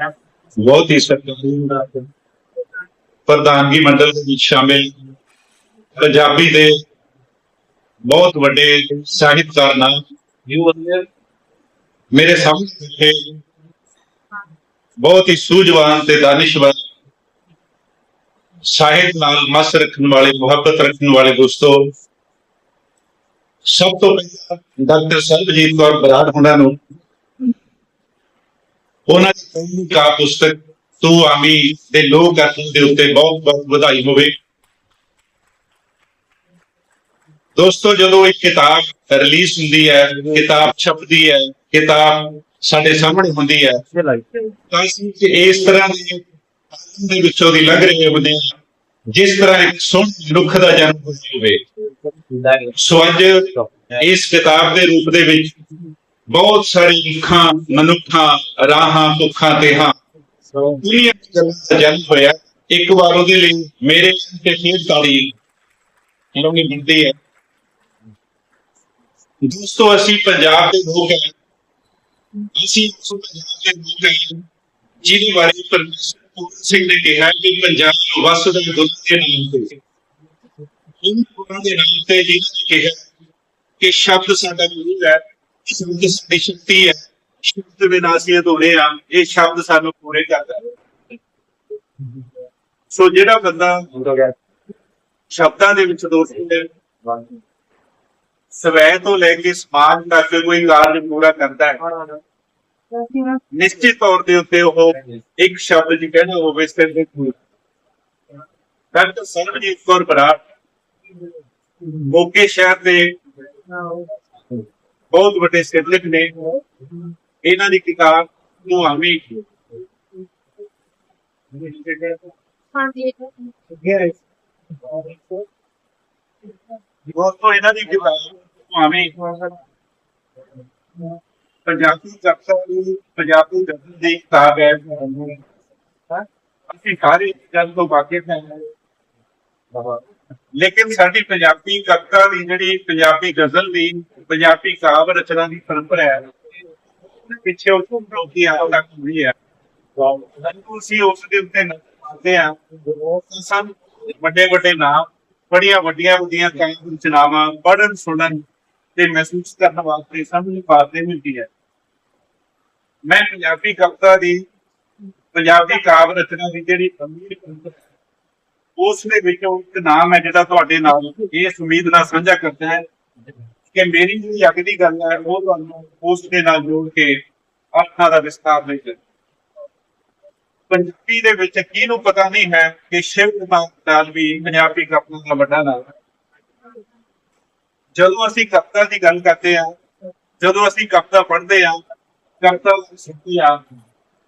ਬਹੁਤ ਹੀ ਸਤਿਕਾਰਯੋਗ ਪ੍ਰਧਾਨਗੀ ਮੰਡਲ ਦੇ ਵਿੱਚ ਸ਼ਾਮਿਲ ਪੰਜਾਬੀ ਦੇ ਬਹੁਤ ਵੱਡੇ ਸਾਹਿਤਕਾਰ ਨਾਲ ਮੇਰੇ ਸਾਹਮਣੇ ਬੈਠੇ ਬਹੁਤ ਹੀ ਸੂਝਵਾਨ ਤੇ ਦਾਨਿਸ਼ਵਰ ਸਾਹਿਤ ਨਾਲ ਮਸ ਰੱਖਣ ਵਾਲੇ ਮੁਹੱਬਤ ਰੱਖਣ ਵਾਲੇ ਦੋਸਤੋ ਸਭ ਤੋਂ ਪਹਿਲਾਂ ਡਾਕਟਰ ਸਰਬਜੀਤ ਕੌਰ ਬਰਾੜ ਹੁਣਾਂ ਨੂੰ ਉਹਨਾਂ ਦੀ ਪਹਿਲੀ ਕਾ ਪੁਸਤਕ, ਤੂੰ ਆਮੀ ਦੇ ਲੋਕ ਅਰਥਾਂ ਦੇ ਉੱਤੇ ਬਹੁਤ ਬਹੁਤ ਵਧਾਈ ਹੋਵੇ। ਦੋਸਤੋ, ਜਦੋਂ ਇੱਕ ਕਿਤਾਬ ਰਿਲੀਜ਼ ਹੁੰਦੀ ਹੈ, ਕਿਤਾਬ ਛਪਦੀ ਹੈ, ਕਿਤਾਬ ਸਾਡੇ ਸਾਹਮਣੇ ਹੁੰਦੀ ਹੈ, ਤਾਂ ਕਿ ਇਸ ਤਰ੍ਹਾਂ ਦੇ ਦੇ ਵਿੱਚੋਂ ਦੀ ਲੰਘ ਰਹੇ ਹੁੰਦੇ ਜਿਸ ਤਰ੍ਹਾਂ ਇੱਕ ਸੋਹਣੇ ਮਨੁੱਖ ਦਾ ਜਨਮ ਹੋਇਆ ਹੋਵੇ। ਸੋ ਅੱਜ ਇਸ ਕਿਤਾਬ ਦੇ ਰੂਪ ਦੇ ਵਿੱਚ ਬਹੁਤ ਸਾਰੇ ਮੁੱਖਾਂ ਮਨੁੱਖਾਂ, ਰਾਹਾਂ ਤੁੱਖਾਂ ਤੇ ਹਾਂ। ਦੁਨੀਆ ਦਾ ਜਨਮ ਹੋਇਆ। ਇੱਕ ਵਾਰ ਉਹਦੇ ਲਈ ਮੇਰੇ ਤੇ ਫੇਰ ਤਾੜੀ ਲਾਉਣੀ ਬਣਦੀ ਹੈ। ਦੋਸਤੋ, ਅਸੀਂ ਪੰਜਾਬ ਦੇ ਲੋਕ ਹਾਂ। ਅਸੀਂ ਉਸ ਪੰਜਾਬ ਦੇ ਲੋਕ ਹਾਂ ਜਿਹਦੇ ਬਾਰੇ ਪਰਮੇਸ਼ਰ ਪੂਰਨ ਸਿੰਘ ਨੇ ਕਿਹਾ ਕਿ ਪੰਜਾਬ ਵਸਦਾ ਦੁੱਧ ਦੇ ਨਾਮ ਤੇ। ਉਹਨਾਂ ਦੇ ਨਾਮ ਤੇ ਜਿਹਨਾਂ ਨੇ ਕਿਹਾ ਕਿ ਸ਼ਬਦ ਸਾਡਾ ਗੁਰੂ ਹੈ। ਸ਼ਬਦ ਸ਼ਕਤੀ ਹੈ। ਸ਼ਬਦ ਅਸੀਂ ਅਧੂਰੇ ਆ। ਇਹ ਸ਼ਬਦ ਸਾਨੂੰ ਪੂਰੇ ਕਰਦਾ ਸੋ ਜਿਹੜਾ ਬੰਦਾ ਸ਼ਬਦਾਂ ਦੇ ਵਿੱਚ ਦੋਸਤ ਹੈ ਸਵੈ ਤੋਂ ਲੈ ਕੇ ਸਮਾਜ ਤੱਕ ਕੋਈ ਕਾਰਜ ਪੂਰਾ ਕਰਦਾ ਹੈ। ਨਿਸ਼ਚਿਤ ਤੌਰ ਦੇ ਉੱਤੇ ਉਹ ਇੱਕ ਸ਼ਬਦ ਜੀ ਕਹਿੰਦਾ ਹੋਵੇ ਸਿਰ ਦੇ ਪੂਰ ਡਾਕਟਰ ਸਰਬਜੀਤ ਕੌਰ ਬਰਾੜ ਮੋਕੇ ਸ਼ਹਿਰ ਦੇ ਬਹੁਤ ਵੱਡੇ ਸਿਰਲਕ ਨੇ। ਇਹਨਾਂ ਦੀ ਕਿਤਾਬ ਨੂੰ ਆਮੀ ਦੋਸਤੋ ਇਹਨਾਂ ਦੀ ਕਿਤਾਬ ਨੂੰ ਆਮੀ ਪੰਜਾਬੀ ਕਵਿਤਾ ਦੀ ਪੰਜਾਬੀ ਗਜ਼ਲ ਦੀ ਕਿਤਾਬ ਹੈ। ਅਸੀਂ ਸਾਰੇ ਇਸ ਗੱਲ ਤੋਂ ਵਾਕਿਫ ਹਾਂ। ਲੇਕਿਨ ਸਾਡੀ ਪੰਜਾਬੀ ਕਵਿਤਾ ਦੀ ਜਿਹੜੀ ਪੰਜਾਬੀ ਗਜ਼ਲ ਦੀ ਪੰਜਾਬੀ ਕਾਵ ਰਚਨਾ ਦੀ ਪਰੰਪਰਾ ਹੈ ਪਿੱਛੇ ਉਸ ਤੋਂ ਪ੍ਰੋਤੀ ਆ ਤੱਕ ਹੋਈ ਹੈ? ਅਸੀਂ ਉਸ ਦੇ ਉੱਤੇ ਨੱਚਦੇ ਆ ਸਾਨੂੰ ਵੱਡੇ ਵੱਡੇ ਨਾਮ ਬੜੀਆਂ ਵੱਡੀਆਂ ਵੱਡੀਆਂ ਕਾਵਿ ਰਚਨਾਵਾਂ ਪੜ੍ਹਨ ਸੁਣਨ ਤੇ ਮਹਿਸੂਸ ਕਰਨ ਵਾਸਤੇ ਸਾਨੂੰ ਪਾਤੇ ਮਿਲਦੀ ਹੈ। ਮੈਂ ਪੰਜਾਬੀ ਕਵਿਤਾ ਦੀ ਪੰਜਾਬੀ ਕਾਵ ਰਚਨਾ ਦੀ ਜਿਹੜੀ ਅਮੀਰ ਪਰੰਪਰਾ ਉਸ ਦੇ ਵਿੱਚੋਂ ਇੱਕ ਨਾਮ ਹੈ ਜਿਹੜਾ ਤੁਹਾਡੇ ਨਾਲ ਇਸ ਉਮੀਦ ਨਾਲ ਸਾਂਝਾ ਕਰਦਾ ਹੈ ਕਿ ਮੇਰੀ ਜਿਹੜੀ ਅੱਗ ਦੀ ਗੱਲ ਹੈ, ਉਹ ਤੁਹਾਨੂੰ ਉਸ ਦੇ ਨਾਲ ਜੋੜ ਕੇ ਅਰਥਾਂ ਦਾ ਵਿਸਤਾਰ ਨਹੀਂ ਕਰ ਪੰਜਾਬੀ ਦੇ ਵਿੱਚ ਕਿਹਨੂੰ ਪਤਾ ਨਹੀਂ ਹੈ ਕਿ ਸ਼ਿਵ ਕੁਮਾਰ ਨਾਲ ਵੀ ਪੰਜਾਬੀ ਕਵਿਤਾ ਦਾ ਵੱਡਾ ਨਾਮ ਹੈ। ਜਦੋਂ ਅਸੀਂ ਕਵਿਤਾ ਦੀ ਗੱਲ ਕਰਦੇ ਹਾਂ, ਜਦੋਂ ਅਸੀਂ ਕਵਿਤਾ ਪੜ੍ਹਦੇ ਹਾਂ ਕਵਿਤਾ ਸਿੱਖਦੇ ਹਾਂ।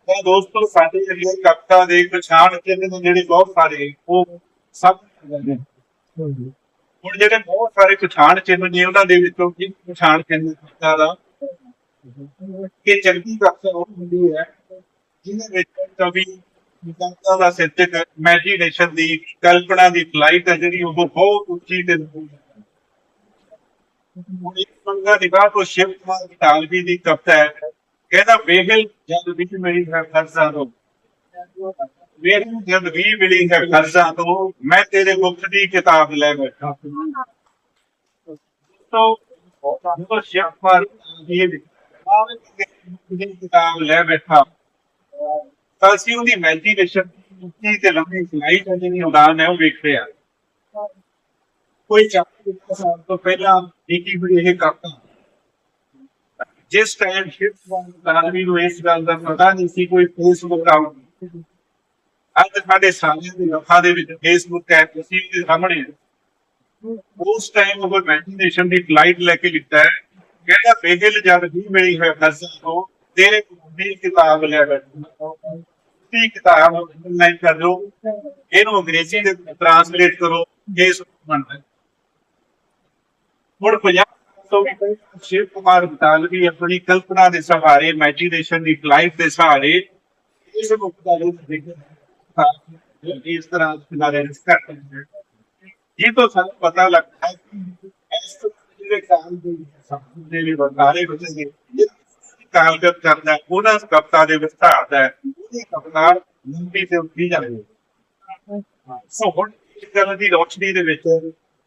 ਤਾਂ ਦੋਸਤੋ ਸਾਡੇ ਜਿਹੜੇ ਕਵਿਤਾ ਦੇ ਪਛਾਣ ਚਿੰਨ੍ਹ ਨੇ ਜਿਹੜੇ ਬਹੁਤ ਸਾਰੇ ਉਹ ਸਭ ਨੇ। ਹੁਣ ਜਿਹੜੇ ਬਹੁਤ ਸਾਰੇ ਪਛਾਣ ਚਿੰਨ੍ਹ ਨੇ ਉਹਨਾਂ ਦੇ ਵਿੱਚੋਂ ਇੱਕ ਪਛਾਣ ਚਿੰਨ੍ਹ ਕਵਿਤਾ ਦਾ ਕਿ ਚੰਗੀ ਕਵਿਤਾ ਉਹ ਹੁੰਦੀ ਹੈ ਜਿਹਦੇ ਵਿੱਚ ਕਵੀ ਕਵਿਤਾ ਦਾ ਸਿਰਜਕ ਇਮੇਜਿਨੇਸ਼ਨ ਦੀ ਕਲਪਨਾ ਦੀ ਫਲਾਈਟ ਹੈ ਜਿਹੜੀ ਉਹ ਬਹੁਤ ਉੱਚੀ ਤੇ ਹੁਣ ਇੱਕ ਪੰਗਾ ਨਿਗਾਹ ਤੋਂ ਸ਼ਿਵ ਕੁਮਾਰ ਬਟਾਲਵੀ ਦੀ ਕਵਿਤਾ ਹੈ ਕਹਿੰਦਾ ਵੇਗਲ ਜਦ ਵੀ ਮੇਰੀ ਹੈ ਤੋਂ। ਵੇਗਲ ਜਦ ਵੀ ਮਿਲੀ ਹੈ ਖਰਜ਼ਾ ਤੋਂ, ਮੈਂ ਤੇਰੇ ਮੁਖ ਦੀ ਕਿਤਾਬ ਲੈ ਬੈਠਾ। ਤੋਂ ਜਦੋਂ ਸ਼ਿਵ ਕੁਮਾਰ ਇਹ ਕਿਤਾਬ ਲੈ ਬੈਠਾ। ਤਾਂ ਅਸੀਂ ਉਹਦੀ ਇਮੇਜਿਨੇਸ਼ਨ ਉੱਚੀ ਤੇ ਲੰਬੀ ਫਲਾਈਟ ਹੈ ਜਿਹੜੀ ਉਡਾਨ ਹੈ ਉਹ ਵੇਖ ਰਹੇ। ਕੋਈ ਚਾਰ ਸਾਲ ਤੋਂ ਪਹਿਲਾਂ ਲਿਖੀ ਹੋਈ ਇਹ ਕਵਿਤਾ ਜਿਸ ਟਾਈਮ ਸ਼ਿਵ ਆਦਮੀ ਨੂੰ ਇਸ ਗੱਲ ਦਾ ਪਤਾ ਨਹੀਂ ਸੀ, ਕੋਈ ਫੇਸਬੁੱਕ ਆਊਟ ਅੱਜ ਸਾਡੇ ਸਾਹਮਣੇ ਦੀ ਵਫਾ ਦੇ ਵਿੱਚ ਫੇਸਬੁੱਕ ਹੈ ਤੁਸੀਂ ਦੇ ਸਾਹਮਣੇ ਹੈ। ਉਸ ਟਾਈਮ ਉਹ ਇਮੇਜਿਨੇਸ਼ਨ ਦੀ ਫਲਾਈਟ ਲੈ ਕੇ ਲਿਖਦਾ ਹੈ। ਕਹਿੰਦਾ ਬੇਗਲ ਜਦ ਵੀ ਮੇਰੀ ਹੈ ਖਰਚਾ ਤੋਂ ਤੇਰੇ ਦੀ ਕਿਤਾਬ ਲੈ ਬੈਠਾ। ਦੀ ਕਿਤਾਬ ਮੈਂ ਕਰ ਲਓ ਇਹਨੂੰ ਅੰਗਰੇਜ਼ੀ ਦੇ ਟ੍ਰਾਂਸਲੇਟ ਕਰੋ। ਇਸ ਬਣਦਾ ਹੈ। ਹੁਣ ਪੰਜਾਬ ਤੋਂ ਸ਼ਿਵ ਕੁਮਾਰ ਬਟਾਲਵੀ ਆਪਣੀ ਕਲਪਨਾ ਦੇ ਸਹਾਰੇ ਇਮੇਜਿਨੇਸ਼ਨ ਦੀ ਫਲਾਈਟ ਦੇ ਸਹਾਰੇ ਇਸ ਮੁੱਖ ਦਾ ਰੂਪ ਇਸ ਤਰ੍ਹਾਂ ਕਿਨਾਰੇ ਰਿਸ ਇਹ ਤਾਂ ਸਾਨੂੰ ਪਤਾ ਲੱਗਦਾ ਹੈ ਕਿ ਇਸ ਤੋਂ ਜਿਹੜੇ ਦੇ ਸਭ ਦੇ ਲਈ ਵਰਤਾਰੇ ਬਚੇ ਕਾਲਗਤ ਕਰਦਾ ਉਹਨਾਂ ਕਵਿਤਾ ਦੇ ਵਿਸਥਾਰਦਾ ਹੈ। ਉਹਦੀ ਕਵਿਤਾ ਲੰਬੀ ਤੇ ਉੱਠੀ ਜਾਂਦੀ ਹੈ। ਸੋ ਹੁਣ ਇਸ ਗੱਲ ਦੀ ਰੋਸ਼ਨੀ ਦੇ ਵਿੱਚ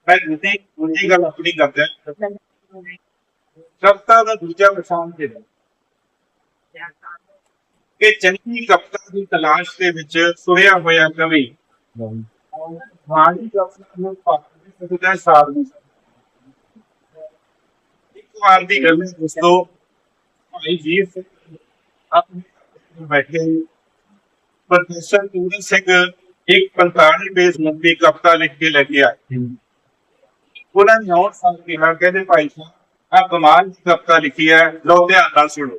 ਮੈਂ ਦੂਜੀ ਗੱਲ ਆਪਣੀ ਕਰਦਾ ਕਵਿਤਾ ਦਾ ਦੂਜਾ ਵਿਸ਼ਾਨ ਦੇ ਕਿ ਚੰਗੀ ਕਵਿਤਾ ਦੀ ਤਲਾਸ਼ ਦੇ ਵਿੱਚ ਸੁਰਿਆ ਹੋਇਆ ਕਵੀ ਮਾੜੀ ਕਵਿਤਾ ਨੂੰ ਪਾਣੀ ਦੇ ਦਾ ਸਾਰ ਨਹੀਂ ਸਕਦਾ। ਇੱਕ ਵਾਰ ਦੀ ਗੱਲ ਹੈ ਦੋਸਤੋ ਭਾਈ ਵੀਰ ਸਿੰਘ ਆਪਣੇ ਬੈਠੇ ਪ੍ਰੋਫੈਸਰ ਪੂਰਨ ਸਿੰਘ ਇੱਕ 45 ਪੇਜ ਲੰਬੀ ਕਵਿਤਾ ਲਿਖ ਕੇ ਲੈ ਕੇ ਆਏ। ਉਹਨਾਂ ਨੇ ਹੋਰ ਸਾਲ ਕਿਹਾ, ਕਹਿੰਦੇ ਭਾਈ ਸਾਹਿਬ ਆ ਕਮਾਲ ਦੀ ਕਵਿਤਾ ਲਿਖੀ ਹੈ ਲੋ ਧਿਆਨ ਨਾਲ ਸੁਣੋ।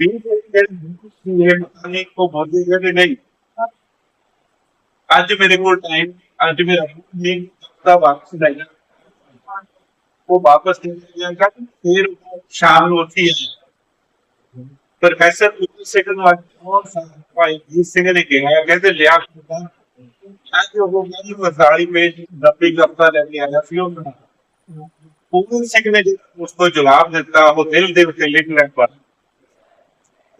ਵੀ ਇਹ ਮਤਾਨੀ ਕੋ ਬੋਲਦੇ ਕਹਿੰਦੇ ਨਹੀਂ। ਅੱਜ ਮੇਰੇ ਕੋਲ ਟਾਈਮ ਅੱਜ ਮੇਰਾ ਨਹੀਂ, ਕਵਿਤਾ ਵਾਪਸ ਲੈ ਜਾ ਉਹ ਵਾਪਸ ਦੇ ਜਾਏਗਾ ਫਿਰ ਸ਼ਾਮ ਨੂੰ ਉੱਥੇ ਆਇਆ ਪ੍ਰੋਫੈਸਰ ਪੂਰਨ ਨੂੰ ਅੱਜ ਹੋਰ ਸਾਲ ਭਾਈ ਜੀ ਸਿੰਘ ਨੇ ਕਿਹਾ, ਕਹਿੰਦੇ ਲਿਆ ਕਵਿਤਾ ਅੱਜ ਉਹ ਮੇਰੀ ਮਸਾਲੀ ਪੇਜ ਨੱਬੀ ਕਵਿਤਾ ਲੈ ਕੇ ਆਇਆ ਸੀ ਉਹ ਪੂਰਨ ਸਿੰਘ ਨੇ ਉਸ ਤੋਂ ਜਵਾਬ ਦਿੱਤਾ, ਉਹ ਦਿਲ ਦੇ ਉੱਤੇ ਲਿਖ ਲੈ ਪਰ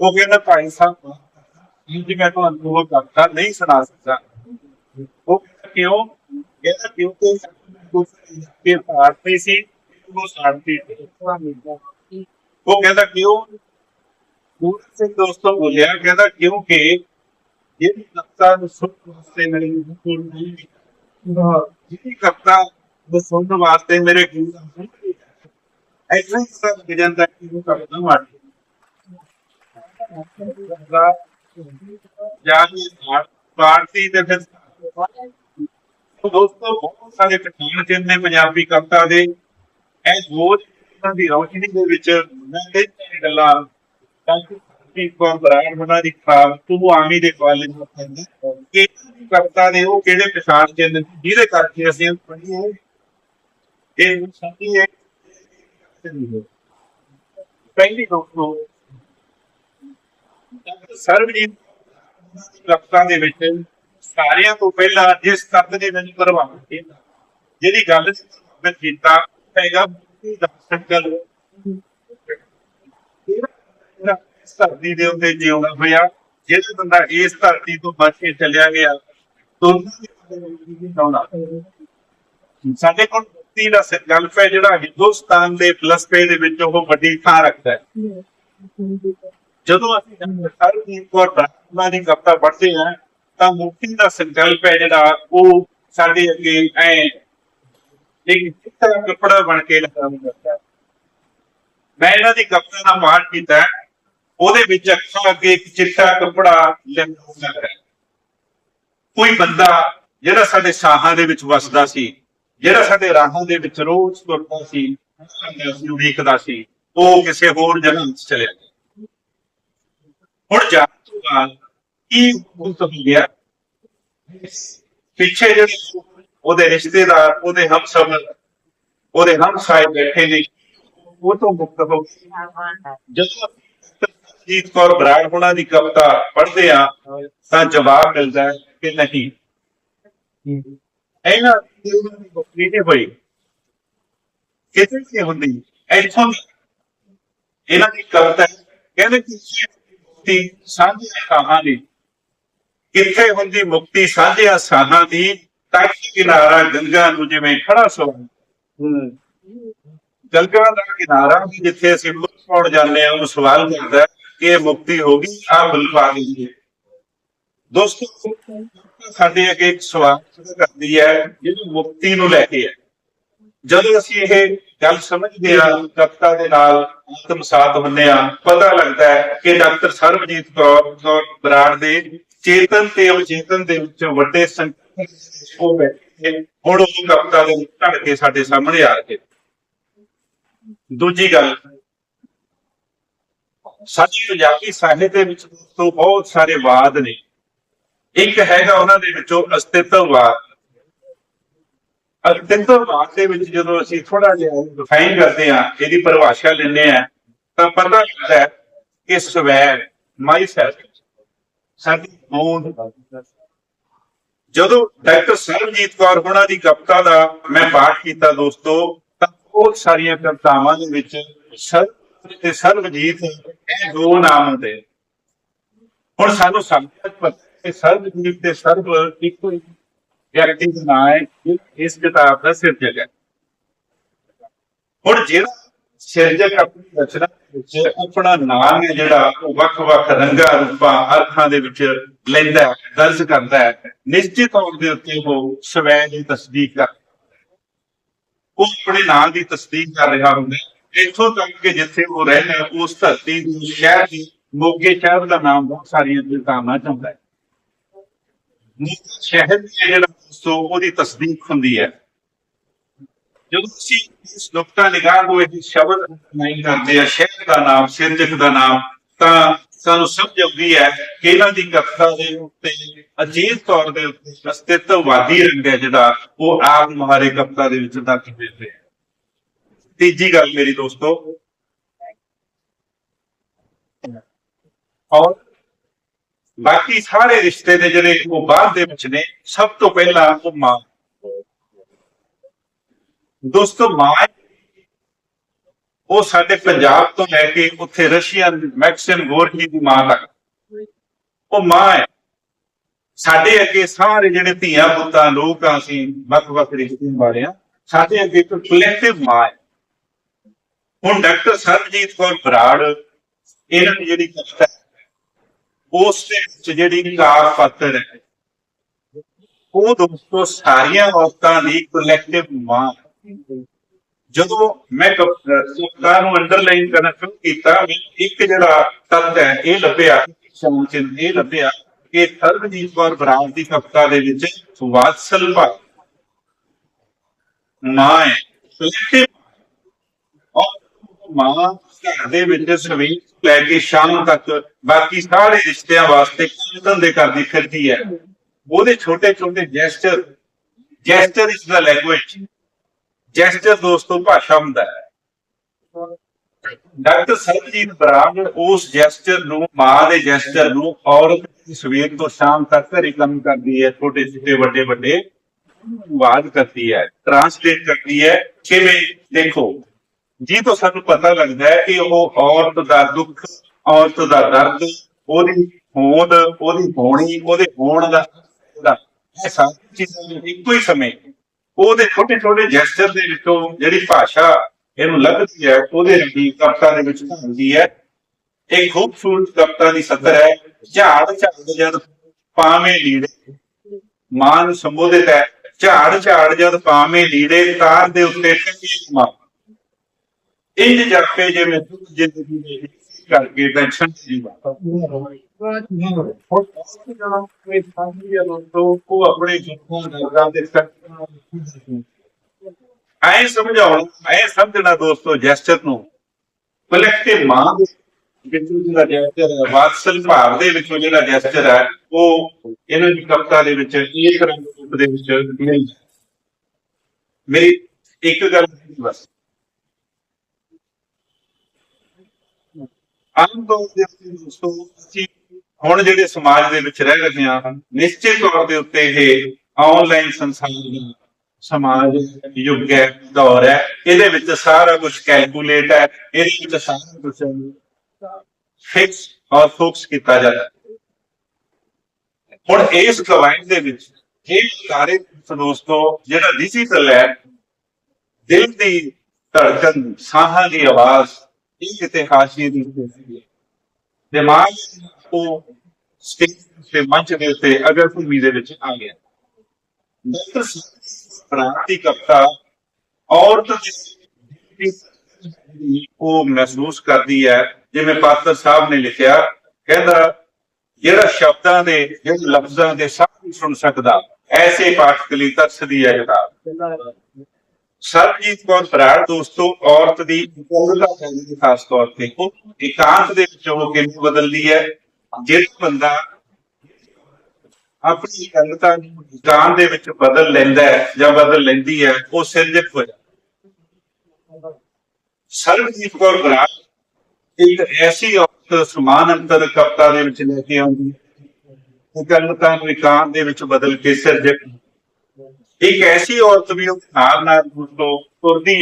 ਉਹ ਕਹਿੰਦਾ, ਭਾਈ ਸਾਹਿਬ ਜੀ ਮੈਂ ਤੁਹਾਨੂੰ ਉਹ ਕਵਿਤਾ ਨਹੀਂ ਸੁਣਾ ਸਕਦਾ, ਉਹ ਕਿਉਂ? ਕਹਿੰਦਾ, ਕਿਉਂਕਿ ਕਿ ਭਾਰਤੀ ਸੀ, ਉਹ ਸ਼ਾਂਤੀ ਉਹ ਕਹਿੰਦਾ, ਕਿਉਂ? ਪੂਰਨ ਸਿੰਘ ਦੋਸਤੋ ਬੋਲਿਆ, ਕਹਿੰਦਾ, ਕਿਉਂਕਿ ਜਿਹੜੀ ਕਵਿਤਾ ਨੂੰ ਸੁਣਨ ਵਾਸਤੇ ਮੇਰੀ ਕੋਲ ਨਹੀਂ ਜਿਹੜੀ ਕਵਿਤਾ ਨੂੰ ਸੁਣਨ ਵਾਸਤੇ ਮੇਰੇ ਗੁਰੂ ਦਾ ਹੁਕਮ ਨਹੀਂ ਐਸਾ ਹੀ ਸਭ ਲੱਗ ਜਾਂਦਾ ਕਿ ਉਹ ਕਵਿਤਾ ਮਾੜੀ ਜਾਂ ਭਾਰਤੀ ਦੇ ਫਿਰ ਦੋਸਤੋ, ਬਹੁਤ ਸਾਰੇ ਪਛਾਣ ਚਿੰਨ੍ਹ ਨੇ ਪੰਜਾਬੀ ਕਵਿਤਾ ਦੇ, ਇਹ ਰੋਜ਼ ਦੀ ਰੌਸ਼ਨੀ ਦੇ ਵਿੱਚ ਮੈਂ ਕਈ ਗੱਲਾਂ ਕਾਫੀ ਕੋ ਬਰਾੜ ਬਣਾ ਦੀ ਖਾਬ ਤੂੰ ਆਮੀ ਦੇ ਕਾਲਜ ਵਿੱਚ ਪੈਂਦਾ। ਕਿ ਕਵਿਤਾ ਦੇ ਉਹ ਕਿਹੜੇ ਪਛਾਣ ਚਿੰਨ੍ਹ ਜਿਹਦੇ ਕਰਕੇ ਅਸੀਂ ਪੜ੍ਹੀਏ ਇਹ ਸਾਡੀ ਇੱਕ ਪਹਿਲੀ ਦੋਸਤੋ ਸਰਵਜੀਤ ਕਵਿਤਾ ਦੇ ਵਿੱਚ ਸਾਰਿਆਂ ਤੋਂ ਪਹਿਲਾਂ ਜਿਸ ਤੱਤ ਦੇ ਵਿੱਚ ਪ੍ਰਭਾਵ ਜਿਹੜੀ ਗੱਲ ਮੈਂ ਕੀਤਾ, ਹੈਗਾ ਮੁਕਤੀ ਦਾ ਇਸ ਧਰਤੀ ਦੇ ਉੱਤੇ ਜਿਉਂਦਾ ਹੋਇਆ, ਜਿਹੜਾ ਬੰਦਾ ਇਸ ਧਰਤੀ ਤੋਂ ਬਚ ਕੇ ਚਲਿਆ ਗਿਆ ਸਾਡੇ ਕੋਲ ਮੁਕਤੀ ਦਾ ਸੰਕਲਪ ਹੈ ਜਿਹੜਾ ਹਿੰਦੁਸਤਾਨ ਦੇ ਫਲਸਫੇ ਦੇ ਵਿੱਚ ਉਹ ਵੱਡੀ ਥਾਂ ਰੱਖਦਾ ਹੈ। ਜਦੋਂ ਅਸੀਂ ਸਰਵਜੀਤ ਕੌਰ ਬ੍ਰਾਹਮਣਾ ਦੀ ਕਵਿਤਾ ਪੜ੍ਹਦੇ ਹਾਂ, ਤਾਂ ਮੁਕਤੀ ਦਾ ਸੰਕਲਪ ਹੈ ਜਿਹੜਾ ਉਹ ਸਾਡੇ ਅੱਗੇ ਐ ਇੱਕ ਚਿੱਟਾ ਕੱਪੜਾ ਬਣ ਕੇ ਲਗਾਉਂ ਕਰਦਾ ਮੈਂ ਇਹਨਾਂ ਦੀ ਕਵਿਤਾ ਦਾ ਪਾਠ ਕੀਤਾ ਉਹਦੇ ਵਿੱਚ ਅੱਖਾਂ ਅੱਗੇ ਇੱਕ ਚਿੱਟਾ ਕੱਪੜਾ ਲਗਾਉਂਦਾ ਹੈ। ਕੋਈ ਬੰਦਾ ਜਿਹੜਾ ਸਾਡੇ ਸਾਹਾਂ ਦੇ ਵਿੱਚ ਵਸਦਾ ਸੀ, ਜਿਹੜਾ ਸਾਡੇ ਰਾਹਾਂ ਦੇ ਵਿੱਚ ਰੋਜ਼ ਤੁਰਦਾ ਸੀ ਸਾਡੇ ਅਸੀਂ ਉਡੀਕਦਾ ਸੀ, ਉਹ ਕਿਸੇ ਹੋਰ ਜਗ੍ਹਾ ਵਿੱਚ ਚਲਿਆ ਗਿਆ। ਹੁਣ ਜਾਣ ਤੋਂ ਬਾਅਦ ਕੀ ਹੁਕਮ ਹੋ ਗਿਆ? ਪਿੱਛੇ ਜਿਹੜੇ ਉਹਦੇ ਰਿਸ਼ਤੇਦਾਰ, ਉਹਦੇ ਹਮਸਫਰ, ਉਹਦੇ ਹਮਸਾਏ ਬੈਠੇ ਨੇ, ਉਹ ਤੋਂ ਮੁਕਤ ਹੋ ਜਦੋਂ ਜੀਤ ਕੌਰ ਬਰਾੜ ਹੋਣਾ ਦੀ ਕਵਿਤਾ ਪੜ੍ਹਦੇ ਆ ਤਾਂ ਜਵਾਬ ਮਿਲਦਾ ਹੈ ਕਿ ਨਹੀਂ। ਇਹਨਾਂ ਦੀ ਉਹਨਾਂ ਦੀ ਮੁਕਤੀ ਨਹੀਂ ਹੋਈ। ਕਿਤੇ ਕੀ ਹੁੰਦੀ। ਇੱਥੋਂ ਇਹਨਾਂ ਦੀ ਕਵਿਤਾ ਕਹਿੰਦੇ ਕਿ ਮੁਕਤੀ ਸਾਂਝੀਆਂ ਸਾਹਾਂ ਦੀ। ਕਿੱਥੇ ਹੁੰਦੀ ਮੁਕਤੀ ਸਾਂਝਿਆਂ ਸਾਹਾਂ ਦੀ ਤੱਕ ਕਿਨਾਰਾ ਗੰਗਾ ਨੂੰ ਜਿਵੇਂ ਖੜਾ ਸੋ ਗੰਗਾ ਦਾ ਕਿਨਾਰਾ ਵੀ ਜਿੱਥੇ ਅਸੀਂ ਮੁਕਤ ਪਾਉਣ ਜਾਂਦੇ ਆ ਉਹ ਸਵਾਲ ਕਰਦਾ ਕਿ ਮੁਕਤੀ ਹੋ ਗਈ ਆ ਬੁਲਵਾ ਗਈ ਦੋਸਤੋ, ਸਾਡੇ ਅੱਗੇ ਇੱਕ ਸਵਾਲ ਖੜਾ ਕਰਦੀ ਹੈ, ਜਿਹਨੂੰ ਮੁਕਤੀ ਨੂੰ ਲੈ ਕੇ ਹੈ। ਜਦੋਂ ਅਸੀਂ ਇਹ ਗੱਲ ਸਮਝਦੇ ਆ ਕਵਿਤਾ ਦੇ ਨਾਲ ਆਤਮਸਾਤ ਹੁੰਦੇ ਆ ਪਤਾ ਲੱਗਦਾ ਹੈ ਕਿ ਡਾਕਟਰ ਸਰਬਜੀਤ ਕੌਰ ਕੌਰ ਬਰਾੜ ਦੇ ਚੇਤਨ ਤੇ ਅਵਚੇਤਨ ਦੇ ਵਿੱਚ ਵੱਡੇ ਸੰਕਟ ਉਹ ਬੈਠੇ ਹੁਣ ਉਹ ਕਵਿਤਾ ਦੇ ਢੜ ਕੇ ਸਾਡੇ ਸਾਹਮਣੇ ਆ ਰਹੇ ਦੂਜੀ ਗੱਲ ਸਾਡੀ ਪੰਜਾਬੀ ਸਾਹਿਤ ਦੇ ਵਿੱਚ ਦੋਸਤੋ ਬਹੁਤ ਸਾਰੇ ਵਾਦ ਨੇ। ਇੱਕ ਹੈਗਾ ਉਹਨਾਂ ਦੇ ਵਿੱਚੋਂ ਅਸਤਿਤਵਵਾਦ। ਅਸਤਿਤਵਵਾਦ ਦੇ ਵਿੱਚ ਜਦੋਂ ਅਸੀਂ ਥੋੜਾ ਜਿਹਾ ਡਿਫਾਈਨ ਕਰਦੇ ਆ ਇਹਦੀ ਪਰਿਭਾਸ਼ਾ ਲੈਂਦੇ ਆ ਤਾਂ ਪਤਾ ਲੱਗਦਾ ਹੈ ਕਿ ਸਵੈ ਮਾਈ ਸੈਲਫ ਸਾਡੀ ਹੋਂਦ ਜਦੋਂ ਡਾਕਟਰ ਸਰਬਜੀਤ ਕੌਰ ਹੋਣਾ ਦੀ ਕਵਿਤਾ ਦਾ ਮੈਂ ਪਾਠ ਕੀਤਾ ਦੋਸਤੋ, ਤਾਂ ਬਹੁਤ ਸਾਰੀਆਂ ਕਵਿਤਾਵਾਂ ਦੇ ਵਿੱਚ ਸਰਬ ਤੇ ਸਰਬਜੀਤ ਇਹ ਦੋ ਨਾਮ ਹੁੰਦੇ ਹੁਣ ਸਾਨੂੰ ਸਮਝ ਪਤਾ ਕਿ ਸਰਬਜੀਤ ਤੇ ਸਰਬ ਇੱਕੋ ਹੀ ਵਿਅਕਤੀ ਦਾ ਨਾਮ ਹੈ ਇਸ ਕਿਤਾਬ ਦਾ ਸਿਰਜਕ ਹੈ। ਹੁਣ ਜਿਹੜਾ ਸਿਰਜਕ ਆਪਣੀ ਰਚਨਾ ਵਿੱਚ ਆਪਣਾ ਨਾਮ ਹੈ, ਜਿਹੜਾ ਉਹ ਵੱਖ-ਵੱਖ ਰੰਗਾਂ, ਰੂਪਾਂ, ਅਰਥਾਂ ਦੇ ਵਿੱਚ ਲੈਂਦਾ ਹੈ, ਦਰਜ ਕਰਦਾ ਹੈ, ਨਿਸ਼ਚਿਤ ਤੌਰ ਦੇ ਉੱਤੇ ਉਹ ਸਵੈ ਦੀ ਤਸਦੀਕ ਕਰ ਉਹ ਆਪਣੇ ਨਾਂ ਦੀ ਤਸਦੀਕ ਕਰ ਰਿਹਾ ਹੁੰਦਾ ਹੈ। ਇੱਥੋਂ ਤੱਕ ਕਿ ਜਿੱਥੇ ਉਹ ਰਹਿੰਦਾ ਉਸ ਧਰਤੀ ਦੀ ਸ਼ਹਿਰ ਦੀ ਮੋਗੇ ਸ਼ਹਿਰ ਦਾ ਨਾਮ ਬਹੁਤ ਸਾਰੀਆਂ ਦੁਕਾਨਾਂ ਚ ਹੈ। ਮੋਗੇ ਸ਼ਹਿਰ ਜਿਹੜਾ ਦੋਸਤੋ ਉਹਦੀ ਤਸਦੀਕ ਹੁੰਦੀ ਹੈ। ਜਦੋਂ ਅਸੀਂ ਇਸ ਨੁਕਤਾ ਨਿਗਾਹ ਨੂੰ ਇਹ ਸ਼ਬਦ ਨਹੀਂ ਕਰਦੇ ਆ ਸ਼ਹਿਰ ਦਾ ਨਾਮ, ਸਿਰਜਕ ਦਾ ਨਾਮ, ਤਾਂ ਸਾਨੂੰ ਸਮਝ ਆਉਂਦੀ ਹੈ ਕਿ ਇਹਨਾਂ ਦੀ ਕਥਾ ਦੇ ਉੱਤੇ ਅਜੀਬ ਤੌਰ ਦੇ ਉੱਤੇ ਅਸਤਿਤਵਵਾਦੀ ਰੰਗ ਹੈ ਜਿਹੜਾ ਉਹ ਆਪ ਮਹਾਰੇ ਕਵਿਤਾ ਦੇ ਵਿੱਚ ਦਰਜ ਹੋਏ ਹੈ। ਤੀਜੀ ਗੱਲ ਮੇਰੀ ਦੋਸਤੋ। ਔਰ ਬਾਕੀ ਸਾਰੇ ਰਿਸ਼ਤੇ ਨੇ ਜਿਹੜੇ ਉਹ ਬਾਅਦ ਦੇ ਵਿੱਚ ਨੇ, ਸਭ ਤੋਂ ਪਹਿਲਾਂ ਉਹ ਮਾਂ। ਦੋਸਤੋ, ਮਾਂ ਉਹ ਸਾਡੇ ਪੰਜਾਬ ਤੋਂ ਲੈ ਕੇ ਉੱਥੇ ਰਸ਼ੀਅਨ ਮੈਕਸਿਮ ਗੋਰਕੀ ਦੀ ਮਾਂ ਤੱਕ। ਉਹ ਮਾਂ ਹੈ। ਸਾਡੇ ਅੱਗੇ ਸਾਰੇ ਜਿਹੜੇ ਧੀਆਂ ਪੁੱਤਾਂ ਲੋਕ ਆ ਅਸੀਂ ਵੱਖ-ਵੱਖ ਰਿਸ਼ਤੇ ਵਾਲੇ ਆ ਸਾਡੇ ਅੱਗੇ ਇੱਕ ਕਲੈਕਟਿਵ ਮਾਂ ਹੈ। ਹੁਣ ਡਾਕਟਰ ਸਰਬਜੀਤ ਕੌਰ ਬਰਾੜ, ਇਹਨਾਂ ਦੀ ਜਿਹੜੀ ਕਵਿਤਾ ਉਸ ਦੇ ਵਿੱਚ ਜਿਹੜੀ ਕਾਰ ਪਾਤਰ ਹੈ, ਉਹ ਦੋਸਤੋ ਸਾਰੀਆਂ ਔਰਤਾਂ ਦੀ ਕਲੈਕਟਿਵ ਮਾਂ ਜਦੋਂ ਮੈਂ ਕਵਿਤਾ ਨੂੰ ਅੰਡਰਲਾਈਨ ਕਰਨਾ ਸ਼ੁਰੂ ਕੀਤਾ ਮੈਨੂੰ ਇੱਕ ਜਿਹੜਾ ਤੱਤ ਹੈ, ਇਹ ਲੱਭਿਆ ਸ਼ਾਂਚਿੰਦ ਇਹ ਲੱਭਿਆ ਕਿ ਸਰਬਜੀਤ ਕੌਰ ਬਰਾੜ ਦੀ ਕਵਿਤਾ ਦੇ ਵਿੱਚ ਵਾਤਸਲ ਭਾਵ ਮਾਂ ਹੈ। collective ਔਰ ਮਾਂ ਘਰ ਦੇ ਵਿੱਚ ਸਵੇਰ ਤੋਂ ਲੈ ਕੇ ਸ਼ਾਮ ਤੱਕ, ਬਾਕੀ ਸਾਰੇ ਰਿਸ਼ਤਿਆਂ ਵਾਸਤੇ ਕੰਮ ਧੰਦੇ ਕਰਦੀ ਫਿਰਦੀ ਹੈ। ਉਹਦੇ ਛੋਟੇ ਛੋਟੇ ਜੈਸਚਰ ਜੈਸਚਰ ਇਸ ਦਾ ਲੈਂਗੁਏਜ ਜੈਸਚਰ ਦੋਸਤੋ, ਭਾਸ਼ਾ ਹੁੰਦਾ ਹੈ। ਡਾਕਟਰ ਸਰਬਜੀਤ ਬਰਾੜ ਉਸ ਜੈਸਚਰ ਨੂੰ, ਮਾਂ ਦੇ ਜੈਸਚਰ ਨੂੰ ਔਰਤ ਸਵੇਰ ਤੋਂ ਸ਼ਾਮ ਤੱਕ ਘਰੇ ਕੰਮ ਕਰਦੀ ਹੈ, ਛੋਟੇ ਛੋਟੇ ਵੱਡੇ ਵੱਡੇ ਵਾਦ ਕਰਦੀ ਹੈ ਟ੍ਰਾਂਸਲੇਟ ਕਰਦੀ ਹੈ। ਕਿਵੇਂ? ਦੇਖੋ ਜੀ, ਤੋਂ ਸਾਨੂੰ ਪਤਾ ਲੱਗਦਾ ਹੈ ਕਿ ਉਹ ਔਰਤ ਦਾ ਦੁੱਖ, ਔਰਤ ਦਾ ਦਰਦ, ਉਹਦੀ ਹੋਂਦ, ਉਹਦੀ ਹੋਣੀ, ਉਹਦੇ ਹੋਣ ਦਾ ਇਹ ਸਾਰੀ ਚੀਜ਼ਾਂ ਇੱਕੋ ਹੀ ਸਮੇਂ ਉਹਦੇ ਛੋਟੇ ਛੋਟੇ ਜੈਸਚਰ ਦੇ ਵਿੱਚੋਂ ਜਿਹੜੀ ਭਾਸ਼ਾ ਇਹਨੂੰ ਲੱਗਦੀ ਹੈ, ਉਹਦੇ ਰੰਗੀ ਕਵਿਤਾ ਦੇ ਵਿੱਚ ਹੁੰਦੀ ਹੈ। ਇਹ ਖੂਬਸੂਰਤ ਕਵਿਤਾ ਦੀ ਸਤਰ ਹੈ, ਝਾੜ ਝਾੜ ਜਦ ਪਾਵੇਂ ਲੀੜੇ ਮਾਂ ਨੂੰ ਸੰਬੋਧਿਤ ਹੈ, ਝਾੜ ਝਾੜ ਜਦ ਪਾਵੇਂ ਲੀੜੇ, ਤਾਰ ਦੇ ਉੱਤੇ ਟੰਗੀ ਮਾਂ ਇੰਜ ਜਾਪੇ ਜਿਵੇਂ ਦੁੱਖ ਜ਼ਿੰਦਗੀ ਦੇ ਵਿੱਚ ਕਰਕੇ ਟੈਨਸ਼ਨ ਦੀ ਬਾਤ ਉਹ ਆਪਣੇ ਜੁਰਮਾਂ ਦਰਦਾਂ ਦੇ ਐ ਸਮਝਾਉਣ, ਐ ਸਮਝਣਾ ਦੋਸਤੋ ਜੈਸਚਰ ਨੂੰ। ਕਲੈਕਟਿਵ ਮਾਂ ਦੇ ਵਿੱਚੋਂ ਜਿਹੜਾ ਜੈਸਚਰ ਹੈ ਵਾਤਸਲ ਭਾਵ ਦੇ ਵਿੱਚੋਂ ਜਿਹੜਾ ਜੈਸਚਰ ਹੈ, ਉਹ ਇਹਨਾਂ ਦੀ ਕਵਿਤਾ ਦੇ ਵਿੱਚ ਇੱਕ ਰੰਗ ਰੂਪ ਦੇ ਵਿੱਚ ਮਿਲਦਾ ਮੇਰੀ ਇੱਕ ਗੱਲ ਬਸ। ਆਮ ਤੌਰ ਦੇ ਉੱਤੇ ਦੋਸਤੋ, ਅਸੀਂ ਹੁਣ ਜਿਹੜੇ ਸਮਾਜ ਦੇ ਵਿੱਚ ਰਹਿ ਰਹੇ ਹਾਂ, ਨਿਸ਼ਚਿਤ ਤੌਰ ਦੇ ਉੱਤੇ ਇਹ ਆਨਲਾਈਨ ਸੰਸਾਰ ਦਾ ਸਮਾਜ ਯੁੱਗ ਹੈ, ਦੌਰ ਹੈ। ਇਹਦੇ ਵਿੱਚ ਸਾਰਾ ਕੁਝ ਕੈਲਕੂਲੇਟ ਹੈ, ਇਹਦੇ ਵਿੱਚ ਸਾਰਾ ਕੁਝ ਫਿਕਸ ਔਰ ਫੋਕਸ ਕੀਤਾ ਜਾਂਦਾ ਹੁਣ ਇਸ ਕਵਾਇਦ ਦੇ ਵਿੱਚ ਇਹ ਸਾਰੇ ਦੋਸਤੋ, ਜਿਹੜਾ ਡਿਜੀਟਲ ਹੈ, ਦਿਲ ਦੀ ਧੜਕਨ ਸਾਹਾਂ ਦੀ ਆਵਾਜ਼ ਇਹ ਕਿਤੇ ਹਾਸ਼ੀਏ ਦੀ ਉੱਤੇ ਉਹ ਸਟੇਜ ਮੰਚ ਦੇ ਉੱਤੇ ਅਗਰ ਭੂਮੀ ਦੇ ਵਿੱਚ ਆ ਗਿਆ ਡਾਕਟਰ ਪ੍ਰਾਂਤੀ ਕਪਤਾ ਔਰਤ ਉਹ ਮਹਿਸੂਸ ਕਰਦੀ ਹੈ ਜਿਵੇਂ ਪਾਤਰ ਸਾਹਿਬ ਨੇ ਲਿਖਿਆ ਕਹਿੰਦਾ ਜਿਹੜਾ ਸ਼ਬਦਾਂ ਦੇ ਜਿਹੜੇ ਲਫ਼ਜ਼ਾਂ ਦੇ ਸਭ ਨੂੰ ਸੁਣ ਸਕਦਾ ਐਸੇ ਪਾਠਕ ਲਈ ਤਰਸਦੀ ਹੈ ਕਿਤਾਬ ਸਰਬਜੀਤ ਕੌਰ ਬਰਾੜ ਦੋਸਤੋ, ਔਰਤ ਦੀ ਪੂਰਨਤਾ ਕਹਿੰਦੀ ਖਾਸ ਤੌਰ ਤੇ ਇਕਾਂਤ ਦੇ ਵਿੱਚ ਉਹ ਕਿਵੇਂ ਬਦਲਦੀ ਹੈ ਜਿਹੜਾ ਬੰਦਾ ਆਪਣੀ ਇਕੱਲਤਾ ਨੂੰ ਇਕਾਂਤ ਦੇ ਵਿੱਚ ਬਦਲ ਲੈਂਦਾ ਹੈ ਜਾਂ ਬਦਲ ਲੈਂਦੀ ਹੈ, ਉਹ ਸਿਰਜਕ ਹੋ ਜਾਂਦਾ ਸਰਬਜੀਤ ਕੌਰ ਬਰਾੜ ਇੱਕ ਐਸੀ ਔਰਤ ਸਮਾਨ ਅੰਤਰ ਕਵਿਤਾ ਦੇ ਵਿੱਚ ਲੈ ਕੇ ਆਉਂਦੀ ਹੈ ਇਕੱਲਤਾ ਨੂੰ ਇਕਾਂਤ ਦੇ ਵਿੱਚ ਬਦਲ ਕੇ ਸਿਰਜਕ ਇੱਕ ਐਸੀ ਔਰਤ ਵੀ ਉਹ ਨਾਲ ਨਾਲ ਦੋਸਤੋ ਤੁਰਦੀ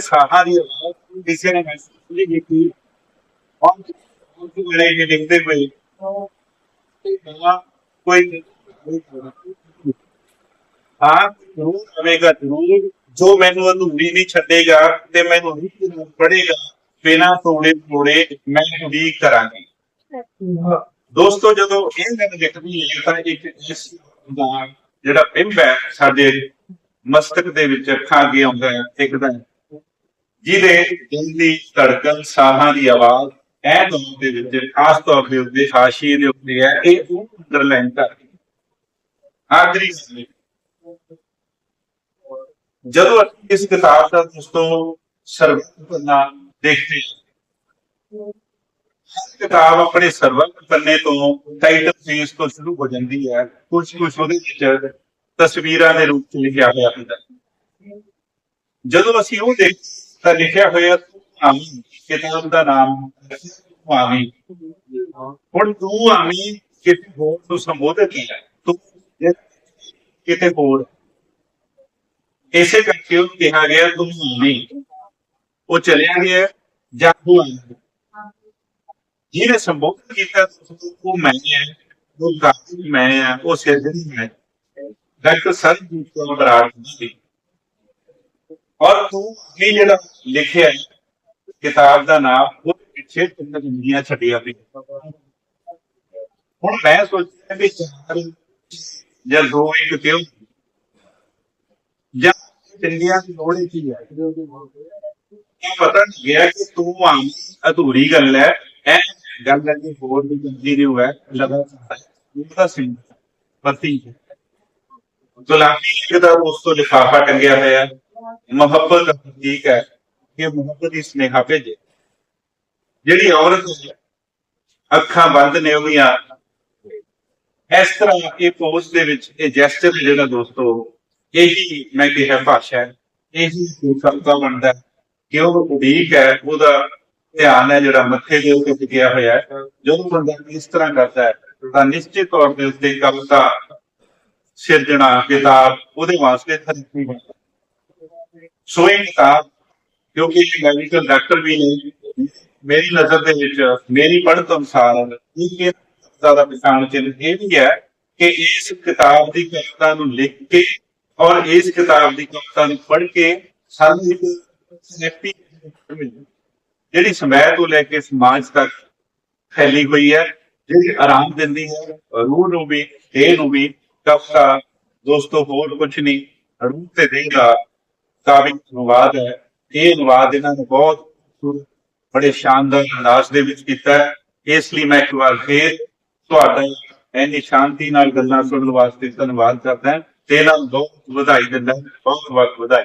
ਸਾਹਾਂ ਦੀ ਆਵਾਜ਼ ਕਿਸੇ ਨੇ ਮਹਿਸੂਸ ਨਹੀਂ ਕੀਤੀ ਔਰ ਉਹ ਵੇਲੇ ਇਹ ਲਿਖਦੇ ਪਏ ਕੋਈ ਹਾਂ, ਜ਼ਰੂਰ ਆਵੇਗਾ, ਜ਼ਰੂਰ। ਜੋ ਮੈਨੂੰ ਅਧੂਰੀ ਨਹੀਂ ਛੱਡੇਗਾ ਤੇ ਮੈਨੂੰ ਨਹੀਂ ਪੜੇਗਾ ਬਿਨਾਂ ਤੋੜੇ ਤੋੜੇ ਮੈਂ ਵੀ ਕਰਾਂਗੀ। ਦੋਸਤੋ, ਜਦੋਂ ਇਹ ਗੱਲ ਲਿਖਦੀ ਹੈ ਤਾਂ ਇੱਕ ਇਸ ਦਾ ਜਿਹੜਾ ਬਿੰਬ ਹੈ, ਸਾਡੇ ਮਸਤਕ ਦੇ ਵਿੱਚ ਅੱਖਾਂ ਅੱਗੇ ਆਉਂਦਾ ਹੈ, ਦਿਖਦਾ ਹੈ। ਜਿਹਦੇ ਦਿਲ ਦੀ ਧੜਕਨ, ਸਾਹਾਂ ਦੀ ਆਵਾਜ਼, ਇਹ ਦੋਨੋਂ ਦੇ ਵਿੱਚ ਖਾਸ ਤੌਰ ਦੇ ਉੱਤੇ ਹਾਸ਼ੀਏ ਦੇ ਉੱਤੇ ਹੈ, ਇਹ ਉਹ ਅੰਡਰਲਾਈਨ ਕਰ ਆਖਰੀ ਜਦੋਂ ਅਸੀਂ ਇਸ ਕਿਤਾਬ ਦਾ ਦੋਸਤੋ ਸਰਵਤ ਦੇਖਦੇ ਹਾਂ ਕਿਤਾਬ ਆਪਣੇ ਸਰਵਤ ਪੰਨੇ ਤੋਂ ਟਾਈਟਲ ਪੇਜ ਤੋਂ ਸ਼ੁਰੂ ਹੋ ਜਾਂਦੀ ਹੈ। ਕੁਝ ਕੁਝ ਉਹਦੇ ਵਿੱਚ ਤਸਵੀਰਾਂ ਦੇ ਰੂਪ ਚ ਲਿਖਿਆ ਹੋਇਆ ਹੁੰਦਾ। ਜਦੋਂ ਅਸੀਂ ਉਹ ਦੇਖ ਤਾਂ ਲਿਖਿਆ ਹੋਇਆ ਆਮੀ ਕਿਤਾਬ ਦਾ ਨਾਮ ਆਮੀ। ਹੁਣ ਤੂੰ ਆਮੀ, ਕਿਤੇ ਹੋਰ ਨੂੰ ਸੰਬੋਧਿਤ ਹੈ ਤੂੰ ਕਿਤੇ ਹੋਰ। ਇਸੇ ਕਰਕੇ ਉਹ ਕਿਹਾ ਗਿਆ, ਤੂੰ ਆਮੀ। ਉਹ ਚਲਿਆ ਗਿਆ, ਜਾਂ ਤੂੰ ਆਇਆ ਜਿਹਨੇ ਸੰਬੋਧਨ ਕੀਤਾ ਉਹ ਮੈਂ ਹੈ ਉਹ ਕਾਫੀ ਮੈਂ ਹੈ, ਉਹ ਸਿਰਜਣੀ ਹੈ। ਡਾਕਟਰ ਸਰਜੀਤ ਕੌਰ ਬਰਾੜ ਜੀ ਔਰ ਤੂੰ ਇਹ ਜਿਹੜਾ ਲਿਖਿਆ ਹੈ, ਕਿਤਾਬ ਦਾ ਨਾਮ ਉਹ ਪਿੱਛੇ ਤਿੰਨ ਜ਼ਿੰਦਗੀਆਂ ਛੱਡੀਆਂ ਵੀ ਹੁਣ ਮੈਂ ਸੋਚਿਆ ਵੀ ਚਾਰ ਜਾਂ ਦੋ ਇੱਕ ਕਿਉਂ ਜਾਂ ਤਿੰਨੀਆਂ ਦੀ ਲੋੜ ਹੀ ਹੈ? ਇਹ ਪਤਾ ਨਹੀਂ ਗਿਆ ਕਿ ਤੂੰ ਆਮ ਅਧੂਰੀ ਗੱਲ ਹੈ ਇਹ ਗੱਲ ਲੱਗੀ ਹੋਰ ਵੀ ਕੰਟੀਨਿਊ ਹੈ। ਲਗਾਤਾਰ ਉਹਦਾ ਸਿੰਘ ਪਤੀ ਹੈ। ਗੁਲਾਮੀ ਲਿਖਦਾ ਉਸ ਤੋਂ ਲਿਫਾਫਾ ਟੰਗਿਆ ਹੋਇਆ ਮੁਹੱਬਤ ਦਾ ਪ੍ਰਤੀਕ ਹੈ ਕਿ ਮੁਹੱਬਤ ਦੀ ਸਨੇਹਾ ਭੇਜੇ। ਜਿਹੜੀ ਔਰਤ ਅੱਖਾਂ ਬੰਦ ਨੇ ਉਹਦੀਆਂ। ਇਸ ਤਰ੍ਹਾਂ ਇਹ ਪੋਜ ਦੇ ਵਿੱਚ, ਇਹ ਜੈਸਚਰ ਜਿਹੜਾ ਦੋਸਤੋ, ਇਹੀ ਮੈਂ ਕਿਹਾ ਭਾਸ਼ਾ ਹੈ। ਇਹੀ ਕਵਿਤਾ ਬਣਦਾ ਕਿ ਉਹ ਉਡੀਕ ਹੈ, ਉਹਦਾ ਧਿਆਨ ਹੈ ਜਿਹੜਾ ਮੱਥੇ ਦੇ ਉੱਤੇ ਟਿਕਿਆ ਹੋਇਆ ਹੈ। ਜਦੋਂ ਬੰਦਾ ਇਸ ਤਰ੍ਹਾਂ ਕਰਦਾ ਹੈ, ਤਾਂ ਨਿਸ਼ਚਿਤ ਤੌਰ ਦੇ ਉੱਤੇ ਕਵਿਤਾ ਸਿਰਜਣਾ ਕਿਤਾਬ ਉਹਦੇ ਵਾਸਤੇ ਖਰੀਦੀ ਹੈ। ਸੋ ਇਹ ਕਿਤਾਬ, ਕਿਉਂਕਿ ਇਹ ਮੈਡੀਕਲ ਡਾਕਟਰ ਵੀ ਨੇ। ਮੇਰੀ ਨਜ਼ਰ ਦੇ ਵਿੱਚ, ਮੇਰੀ ਪੜ੍ਹਤ ਅਨੁਸਾਰ, ਇਹ ਕਿ ਜ਼ਿਆਦਾ ਪਛਾਣ ਚ ਇਹ ਵੀ ਹੈ ਕਿ ਇਸ ਕਿਤਾਬ ਦੀ ਕਵਿਤਾ ਨੂੰ ਲਿਖ ਕੇ ਔਰ ਇਸ ਕਿਤਾਬ ਦੀ ਕਵਿਤਾ ਨੂੰ ਪੜ੍ਹ ਕੇ ਸਾਨੂੰ ਇੱਕ ਸਨੈਪੀ ਜਿਹੜੀ ਸਮੈਰ ਤੋਂ ਲੈ ਕੇ ਸਮਾਜ ਤੱਕ ਫੈਲੀ ਹੋਈ ਹੈ, ਜਿਹੜੀ ਆਰਾਮ ਦਿੰਦੀ ਹੈ, ਰੂਹ ਨੂੰ ਵੀ, ਦੇਹ ਨੂੰ ਵੀ ਕਵਿਤਾ ਦੋਸਤੋ ਹੋਰ ਕੁਝ ਨਹੀਂ, ਰੂਹ ਤੇ ਦੇਹ ਦਾ ਕਾਵਿਕ ਅਨੁਵਾਦ ਹੈ। ਇਹ ਅਨੁਵਾਦ ਇਹਨਾਂ ਨੇ ਬਹੁਤ ਬੜੇ ਸ਼ਾਨਦਾਰ ਅੰਦਾਜ਼ ਦੇ ਵਿੱਚ ਕੀਤਾ ਹੈ। ਇਸ ਲਈ ਮੈਂ ਇੱਕ ਵਾਰ ਫੇਰ ਤੁਹਾਡਾ ਇੰਨੀ ਸ਼ਾਂਤੀ ਨਾਲ ਗੱਲਾਂ ਸੁਣਨ ਵਾਸਤੇ ਧੰਨਵਾਦ ਕਰਦਾ ਹਾਂ। ਤੇ ਇਹਨਾਂ ਨੂੰ ਬਹੁਤ ਵਧਾਈ ਦਿੰਦਾ ਹਾਂ। ਬਹੁਤ ਬਹੁਤ ਵਧਾਈ।